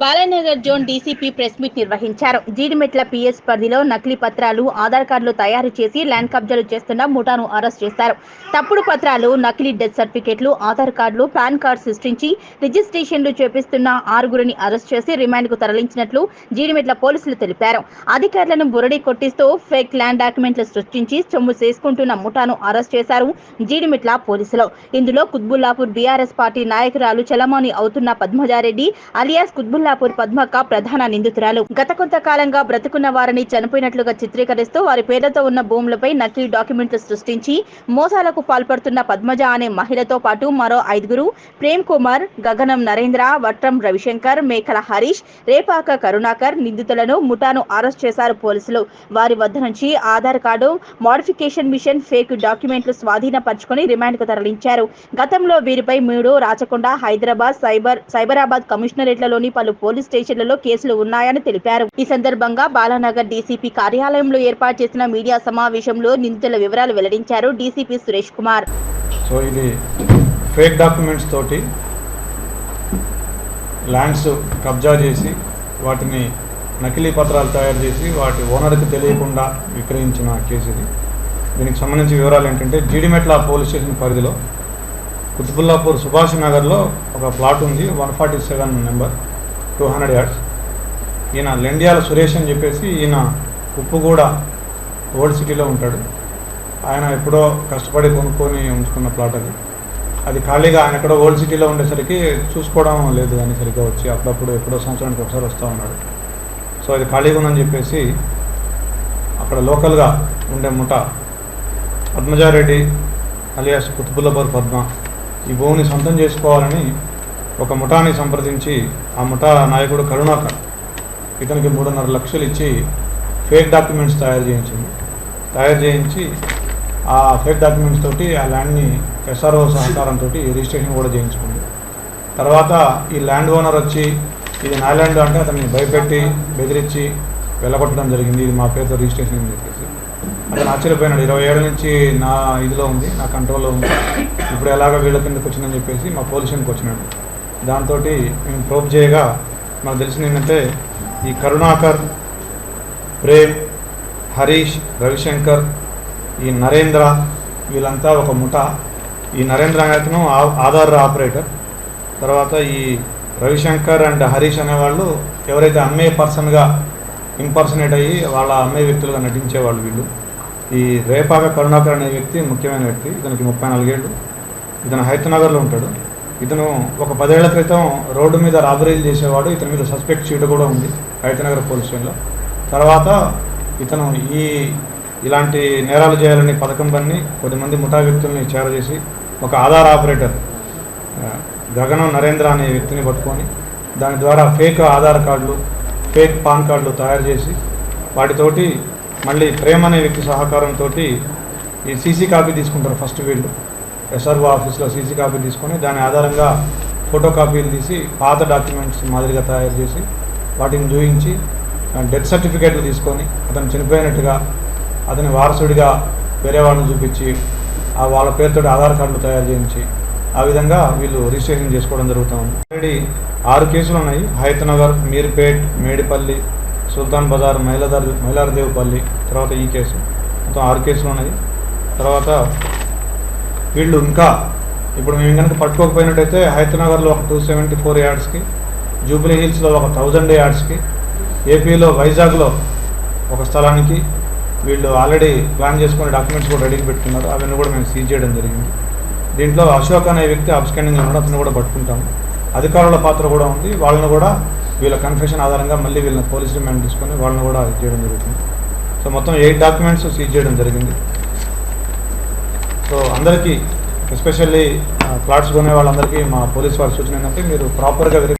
Balanagar zone DCP press meet నిర్వహించారు. Jeedimetla PS పరిధిలో నకిలీ పత్రాలు ఆధార్ కార్డులు తయారు చేసి ల్యాండ్ కబ్జాలు చేస్తున్న ముఠాను అరెస్ట్ చేశారు. తప్పుడు పత్రాలు నకిలీ డెత్ సర్టిఫికెట్లు ఆధార్ కార్డులు పాన్ కార్డు సృష్టించి రిజిస్ట్రేషన్లు చేపిస్తున్న ఆరుగురిని అరెస్ట్ చేసి రిమాండ్కు తరలించినట్లు జీడిమెట్ల పోలీసులు తెలిపారు. అధికారులను బురడి కొట్టిస్తూ ఫేక్ ల్యాండ్ డాక్యుమెంట్లు సృష్టించి సొమ్ము చేసుకుంటున్న ముఠాను అరెస్ట్ చేశారు జీడిమెట్ల పోలీసులు. ఇందులో కుత్బుల్లాపూర్ బీఆర్ఎస్ పార్టీ నాయకురాలు చలమాని అవుతున్న పద్మజారెడ్డి అలియాస్ కుత్బుల్ కుత్బుల్లాపూర్ పద్మక్క ప్రధాన నిందితురాలు. గత కొంతకాలంగా బ్రతుకున్న వారిని చనిపోయినట్లుగా చిత్రీకరిస్తూ వారి పేర్లతో ఉన్న భూములపై నకిలీ డాక్యుమెంట్లు సృష్టించి మోసాలకు పాల్పడుతున్న పద్మజ అనే మహిళతో పాటు మరో ఐదుగురు ప్రేమ్ కుమార్ గగనం నరేంద్ర వట్రం రవిశంకర్ మేకల హరీష్ రేపాక కరుణాకర్ నిందితులను ముఠాను అరెస్ట్ చేశారు పోలీసులు. వారి వద్ద నుంచి Aadhaar card modification machine fake డాక్యుమెంట్లు స్వాధీనపరుచుకొని రిమాండ్కు తరలించారు. గతంలో వీరిపై మూడు రాచకొండ హైదరాబాద్ సైబర్ సైబరాబాద్ కమిషనరేట్లలోని పలు పోలీస్ స్టేషన్లలో కేసులు ఉన్నాయని తెలిపారు. ఈ సందర్భంగా బాలానగర్ డీసీపీ కార్యాలయంలో ఏర్పాటు చేసిన మీడియా సమావేశంలో నిందితుల వివరాలు వెల్లడించారు డీసీపీ సురేష్ కుమార్. సో ఇది ఫేక్ డాక్యుమెంట్స్ తోటి ల్యాండ్స్ కబ్జా చేసి వాటిని నకిలీ పత్రాలు తయారు చేసి వాటి ఓనర్కి తెలియకుండా విక్రయించిన కేసు ఇది. దీనికి సంబంధించిన వివరాలు ఏంటంటే జీడిమెట్ల పోలీస్ స్టేషన్ పరిధిలో కుతుబుల్లాపూర్ సుభాష్ నగర్లో ఒక ప్లాట్ ఉంది one forty seven number. Two hundred yards ఈయన లెండియాల సురేష్ అని చెప్పేసి ఈయన ఉప్పుగూడ ఓల్డ్ సిటీలో ఉంటాడు. ఆయన ఎప్పుడో కష్టపడి కొనుక్కొని ఉంచుకున్న ప్లాట్ అది. అది ఖాళీగా ఆయన ఎక్కడో ఓల్డ్ సిటీలో ఉండేసరికి చూసుకోవడం లేదు అని సరిగ్గా వచ్చి అప్పుడప్పుడు ఎప్పుడో సంవత్సరానికి ఒకసారి వస్తూ ఉన్నాడు. సో అది ఖాళీగా ఉందని చెప్పేసి అక్కడ లోకల్గా ఉండే ముఠ పద్మజారెడ్డి అలియాస్ కుతుబుల్లబర్ పద్మ ఈ భూమిని సొంతం చేసుకోవాలని ఒక ముఠాని సంప్రదించి ఆ ముఠా నాయకుడు కరుణాకర్ ఇతనికి మూడున్నర లక్షలు ఇచ్చి ఫేక్ డాక్యుమెంట్స్ తయారు చేయించింది. తయారు చేయించి ఆ ఫేక్ డాక్యుమెంట్స్ తోటి ఆ ల్యాండ్ని ఎస్ఆర్ఓ సహకారంతో రిజిస్ట్రేషన్ కూడా చేయించుకుంది. తర్వాత ఈ ల్యాండ్ ఓనర్ వచ్చి ఇది నా ల్యాండ్ అంటే అతన్ని భయపెట్టి బెదిరించి వెళ్ళగొట్టడం జరిగింది. ఇది మా పేరుతో రిజిస్ట్రేషన్ అని చెప్పేసి. అతను ఆశ్చర్యపోయినాడు. ఇరవై ఏళ్ళ నుంచి నా ఇదిలో ఉంది నా కంట్రోల్లో ఉంది. ఇప్పుడు ఎలాగ వీళ్ళ కిందకు వచ్చిందని చెప్పేసి మా పొజిషన్కి వచ్చినాడు. దాంతో మేము ప్రోబ్ చేయగా మనకు తెలిసింది ఏంటంటే ఈ కరుణాకర్ ప్రేమ్ హరీష్ రవిశంకర్ ఈ నరేంద్ర వీళ్ళంతా ఒక ముఠ. ఈ నరేంద్ర అతను ఆ- ఆధార్ ఆపరేటర్. తర్వాత ఈ రవిశంకర్ అండ్ హరీష్ అనేవాళ్ళు ఎవరైతే అమ్మే పర్సన్గా ఇంపర్సనేట్ అయ్యి వాళ్ళ అమ్మే వ్యక్తులుగా నటించేవాళ్ళు వీళ్ళు. ఈ రేపాక కరుణాకర్ అనే వ్యక్తి ముఖ్యమైన వ్యక్తి ఇతనికి ముప్పై నాలుగేళ్ళు. ఇతను హైతనగర్లో ఉంటాడు. ఇతను ఒక పదేళ్ళ క్రితం రోడ్డు మీద రాబరీలు చేసేవాడు. ఇతని మీద సస్పెక్ట్ షీట్ కూడా ఉంది హైతనగర్ పోలీస్ స్టేషన్లో. తర్వాత ఇతను ఈ ఇలాంటి నేరాలు చేయాలని పథకం పన్ని కొద్దిమంది ముఠా వ్యక్తుల్ని చేరజేసి ఒక ఆధార్ ఆపరేటర్ గగనం నరేంద్ర అనే వ్యక్తిని పట్టుకొని దాని ద్వారా ఫేక్ ఆధార్ కార్డులు ఫేక్ పాన్ కార్డులు తయారు చేసి వాటితోటి మళ్ళీ ప్రేమ అనే వ్యక్తి సహకారంతో ఈ సీసీ కాపీ తీసుకుంటారు ఫస్ట్ వీళ్ళు. ఎస్ఆర్ఓ ఆఫీస్లో సీసీ కాపీ తీసుకొని దాని ఆధారంగా ఫోటో కాపీలు తీసి పాత డాక్యుమెంట్స్ మాదిరిగా తయారు చేసి వాటిని చూపించి డెత్ సర్టిఫికేట్లు తీసుకొని అతను చనిపోయినట్టుగా అతని వారసుడిగా వేరే వాళ్ళని చూపించి ఆ వాళ్ళ పేరుతో ఆధార్ కార్డులు తయారు చేయించి ఆ విధంగా వీళ్ళు రిజిస్ట్రేషన్ చేసుకోవడం జరుగుతుంది ఆల్రెడీ ఆరు కేసులు ఉన్నాయి. హైతనగర్ మీర్పేట్ మేడిపల్లి సుల్తాన్ బజార్ మైలదార్ మైలారదేవుపల్లి తర్వాత ఈ కేసు. మొత్తం ఆరు కేసులు ఉన్నాయి. తర్వాత వీళ్ళు ఇంకా ఇప్పుడు మేము కనుక పట్టుకోకపోయినట్టయితే హైతనగర్లో ఒక టూ సెవెంటీ ఫోర్ యార్డ్స్కి జూబ్లీ హిల్స్లో ఒక థౌజండ్ యార్డ్స్కి ఏపీలో వైజాగ్లో ఒక స్థలానికి వీళ్ళు ఆల్రెడీ ప్లాన్ చేసుకుని డాక్యుమెంట్స్ కూడా రెడీకి పెట్టుకున్నారు. అవన్నీ కూడా మేము సీజ్ చేయడం జరిగింది. దీంట్లో అశోక్ అనే వ్యక్తి అబ్స్కాండింగ్ ఉన్నాడు. అతను కూడా పట్టుకుంటాము అధికారుల పాత్ర కూడా ఉంది. వాళ్ళని కూడా వీళ్ళ కన్ఫెషన్ ఆధారంగా మళ్ళీ వీళ్ళని పోలీస్ రిమాండ్ తీసుకొని వాళ్ళని కూడా చేయడం జరుగుతుంది. సో మొత్తం ఎయిట్ డాక్యుమెంట్స్ సీజ్ చేయడం జరిగింది. సో అందరికీ ఎస్పెషల్లీ ప్లాట్స్ కొనే వాళ్ళందరికీ మా పోలీస్ వారి సూచన ఏంటంటే మీరు ప్రాపర్గా వెరి